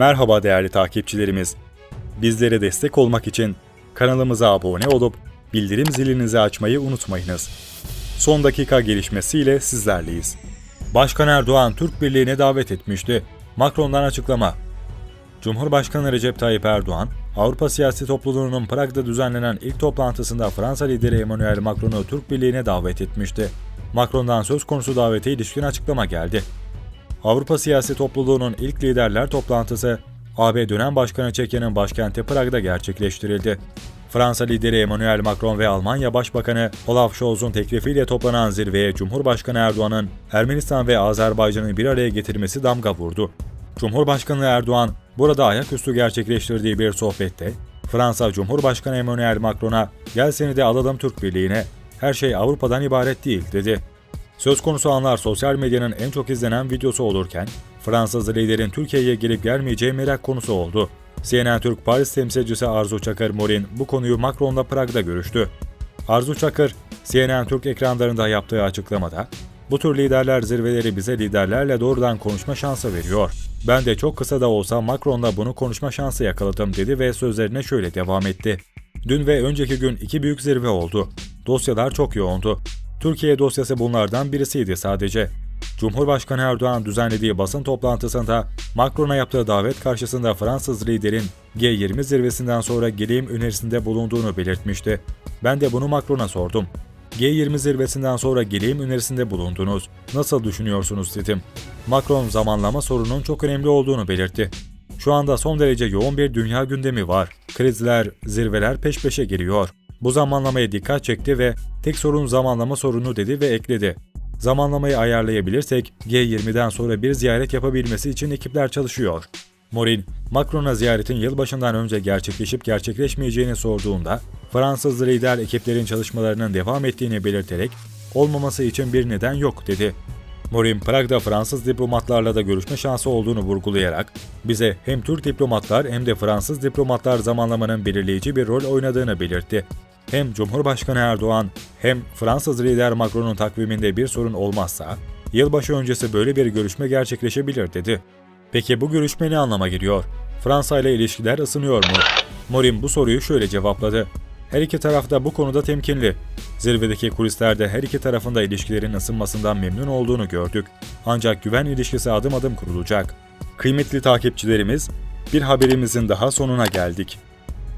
Merhaba değerli takipçilerimiz. Bizlere destek olmak için kanalımıza abone olup bildirim zilinizi açmayı unutmayınız. Son dakika gelişmesiyle sizlerleyiz. Başkan Erdoğan Türk Birliği'ne davet etmişti. Macron'dan açıklama. Cumhurbaşkanı Recep Tayyip Erdoğan, Avrupa Siyasi Topluluğu'nun Prag'da düzenlenen ilk toplantısında Fransa lideri Emmanuel Macron'u Türk Birliği'ne davet etmişti. Macron'dan söz konusu davete ilişkin açıklama geldi. Avrupa Siyasi Topluluğu'nun ilk liderler toplantısı AB dönem başkanı Çekya'nın başkenti Prag'da gerçekleştirildi. Fransa lideri Emmanuel Macron ve Almanya Başbakanı Olaf Scholz'un teklifiyle toplanan zirveye Cumhurbaşkanı Erdoğan'ın Ermenistan ve Azerbaycan'ı bir araya getirmesi damga vurdu. Cumhurbaşkanı Erdoğan burada ayaküstü gerçekleştirdiği bir sohbette Fransa Cumhurbaşkanı Emmanuel Macron'a gel seni de alalım Türk Birliği'ne her şey Avrupa'dan ibaret değil dedi. Söz konusu anlar sosyal medyanın en çok izlenen videosu olurken, Fransız liderin Türkiye'ye gelip gelmeyeceği merak konusu oldu. CNN Türk Paris temsilcisi Arzu Çakır Morin bu konuyu Macron'la Prag'da görüştü. Arzu Çakır, CNN Türk ekranlarında yaptığı açıklamada, bu tür liderler zirveleri bize liderlerle doğrudan konuşma şansı veriyor. Ben de çok kısa da olsa Macron'la bunu konuşma şansı yakaladım dedi ve sözlerine şöyle devam etti. Dün ve önceki gün iki büyük zirve oldu. Dosyalar çok yoğundu. Türkiye dosyası bunlardan birisiydi sadece. Cumhurbaşkanı Erdoğan düzenlediği basın toplantısında Macron'a yaptığı davet karşısında Fransız liderin G20 zirvesinden sonra geleyim önerisinde bulunduğunu belirtmişti. Ben de bunu Macron'a sordum. G20 zirvesinden sonra geleyim önerisinde bulundunuz. Nasıl düşünüyorsunuz dedim. Macron zamanlama sorunun çok önemli olduğunu belirtti. Şu anda son derece yoğun bir dünya gündemi var. Krizler, zirveler peş peşe geliyor. Bu zamanlamaya dikkat çekti ve tek sorun zamanlama sorunu dedi ve ekledi. Zamanlamayı ayarlayabilirsek G20'den sonra bir ziyaret yapabilmesi için ekipler çalışıyor. Morin, Macron'a ziyaretin yılbaşından önce gerçekleşip gerçekleşmeyeceğini sorduğunda Fransız lider ekiplerin çalışmalarının devam ettiğini belirterek olmaması için bir neden yok dedi. Morin, Prag'da Fransız diplomatlarla da görüşme şansı olduğunu vurgulayarak bize hem Türk diplomatlar hem de Fransız diplomatlar zamanlamanın belirleyici bir rol oynadığını belirtti. Hem Cumhurbaşkanı Erdoğan hem Fransız lider Macron'un takviminde bir sorun olmazsa yılbaşı öncesi böyle bir görüşme gerçekleşebilir dedi. Peki bu görüşme ne anlama geliyor? Fransa ile ilişkiler ısınıyor mu? Morin bu soruyu şöyle cevapladı. Her iki taraf da bu konuda temkinli. Zirvedeki kulislerde her iki tarafın da ilişkilerin ısınmasından memnun olduğunu gördük. Ancak güven ilişkisi adım adım kurulacak. Kıymetli takipçilerimiz, bir haberimizin daha sonuna geldik.